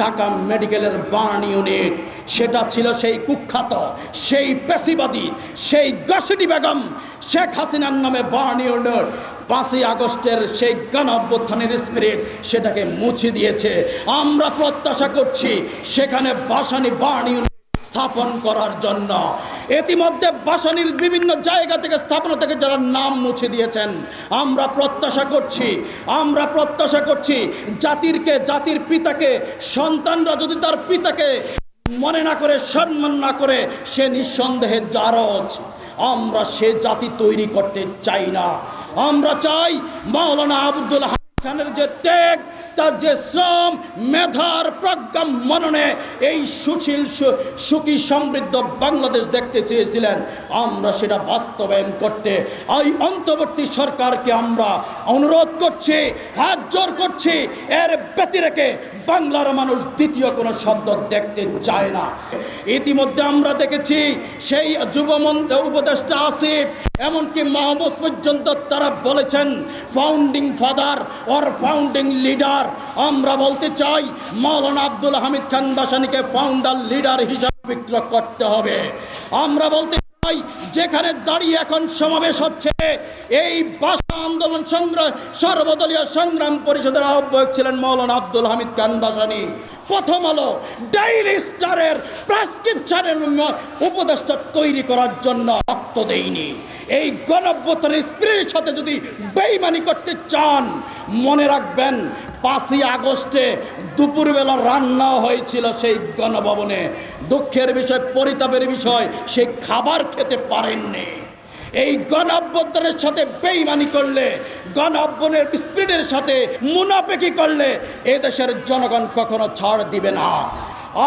ঢাকা মেডিকেলের burn unit. সেটা ছিল সেই কুখ্যাত, সেই পেশিবাদী, সেই গসিটি বেগম শেখ হাসিনার নামে বার্ন ইউনিট। পাঁচই আগস্টের সেই গণ অভ্যুত্থানের স্পিরিট সেটাকে মুছে দিয়েছে। আমরা প্রত্যাশা করছি সেখানে বাসানি বার্ন ইউনিট স্থাপন করার জন্য। ইতিমধ্যে বাসানির বিভিন্ন জায়গা থেকে স্থাপনা থেকে যারা নাম মুছে দিয়েছেন, আমরা প্রত্যাশা করছি, আমরা প্রত্যাশা করছি জাতিরকে, জাতির পিতাকে, সন্তানরা যদি তার পিতাকে মনে না করে, সম্মান না করে, সে নিঃসন্দেহে জারজ। আমরা সে জাতি তৈরি করতে চাই না। আমরা চাই মাওলানা আবুদ্দুল হামিদ খানের যে ত্যাগ তার যে শ্রম, মেধার প্রজ্ঞা মননে এই সুশীল সুখী সমৃদ্ধ বাংলাদেশ দেখতে চেয়েছিলেন। আমরা সেটা বাস্তবায়ন করতে, এই অন্তর্বর্তী সরকারকে আমরা অনুরোধ করছি, হাত জোর করছি, এর ব্যতি রেখে বাংলার মানুষ দ্বিতীয় কোনো শব্দ দেখতে চায় না। ইতিমধ্যে আমরা দেখেছি সেই যুবমন্ত্র উপদেষ্টা আসিফ, এমনকি মাহবুব পর্যন্ত তারা বলেছেন founding father or founding leader আমরা বলতে চাই, মাওলানা আব্দুল হামিদ খান বাসানিকে ফাউন্ডার লিডার হিসাবে বিক্রয় করতে হবে। আমরা বলতে চাই, যেখানে দাঁড়িয়ে এখন সমাবেশ হচ্ছে, এই ভাষা আন্দোলন সংগ্রাম সর্বদলীয় সংগ্রাম পরিষদের আহ্বায়ক ছিলেন মৌলানা আব্দুল হামিদ খান বাসানি। প্রথম আলো ডেইলি স্টারের প্রেসক্রিপশনের উপদেষ্টা তৈরি করার জন্য রক্ত দেয়নি। এই গণভ্যুত্থানের স্ত্রীর সাথে যদি বেইমানি করতে চান মনে রাখবেন, পাঁচই আগস্টে দুপুরবেলা রান্না হয়েছিল সেই গণভবনে। দুঃখের বিষয়, পরিতাপের বিষয় সেই খাবার খেতে পারেননি। এই গণ অভ্যন্তরের সাথে বেইমানি করলে গণ অভ্যনের স্পিডের সাথে মুনাফেকি করলে এ দেশের জনগণ কখনো ছাড় দিবে না।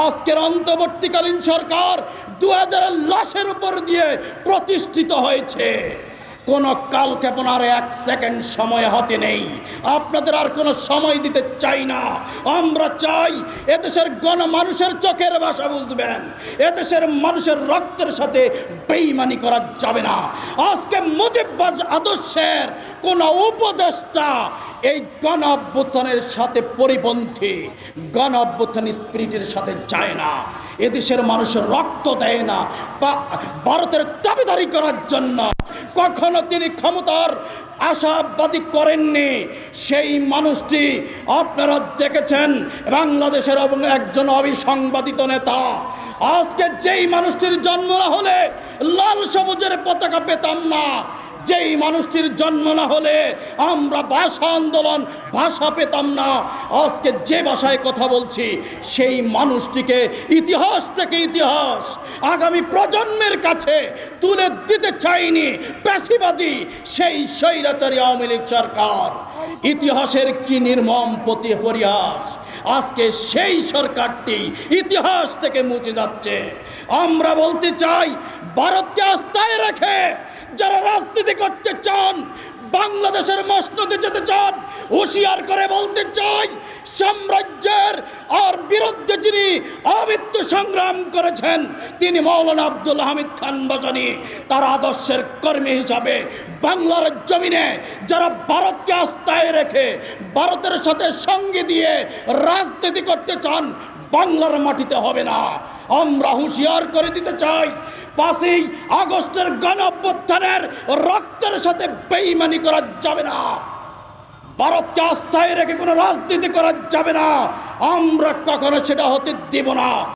আজকের অন্তর্বর্তীকালীন সরকার দু হাজারের লাশের উপর দিয়ে প্রতিষ্ঠিত হয়েছে। কোনো কাল ক্ষেপণার এক সেকেন্ড সময় হাতে নেই। আপনাদের আর কোনো সময় দিতে চাই না। আমরা চাই এদেশের গণ মানুষের চোখের ভাষা বুঝবেন। এদেশের মানুষের রক্তের সাথে বেইমানি করা যাবে না। আজকে মুজিববাজ আদর্শের কোন উপদেষ্টা এই গণ অভ্যুত্থানের সাথে পরিপন্থী গণ অভ্যুত্থান স্পিরিটের সাথে যায় না। এদেশের মানুষের রক্ত দেয় না, বা ভারতের দাবিদারি করার জন্য কখনো তিনি ক্ষমতার আশাবাদী করেননি। সেই মানুষটি আপনারা দেখেছেন, বাংলাদেশের একজন অবিসংবাদিত নেতা। আজকে যেই মানুষটির জন্ম না হলে লাল সবুজের পতাকা পেতাম না। যেই মানুষটির জন্ম না হলে আমরা ভাষা আন্দোলন, ভাষা পেতাম না। আজকে যে ভাষায় কথা বলছি, সেই মানুষটিকে ইতিহাস থেকে ইতিহাস, আগামী প্রজন্মের কাছে তুলে দিতে চাইনি পেশিবাদী সেই স্বৈরাচারী আওয়ামী লীগ সরকার। ইতিহাসের কি নির্মম প্রতি পরিহাস, আজকে সেই সরকারটি ইতিহাস থেকে মুছে যাচ্ছে। আমরা বলতে চাই, ভারতকে আস্থায় রেখে যারা রাজনীতি করতে চান, বাংলাদেশের মসনদে যেতে চান, হুঁশিয়ার করে বলতে চাই, সাম্রাজ্যের আর বিরুদ্ধে যিনি আমৃত্যু সংগ্রাম করেছেন তিনি মৌলানা আব্দুল হামিদ খান বাজানি, তার আদর্শের কর্মী হিসাবে বাংলার জমিনে যারা ভারতকে আস্থায় রেখে ভারতের সাথে সঙ্গে দিয়ে রাজনীতি করতে চান, বাংলার মাটিতে হবে না। আমরা হুঁশিয়ার করে দিতে চাই, পাঁচই আগস্টের গণ অভ্যুত্থানের রক্তের সাথে বেইমানি করা যাবে না। ভারতকে আস্থায় রেখে কোনো রাজনীতি করা যাবে না। আমরা কখনো সেটা হতে দেব না।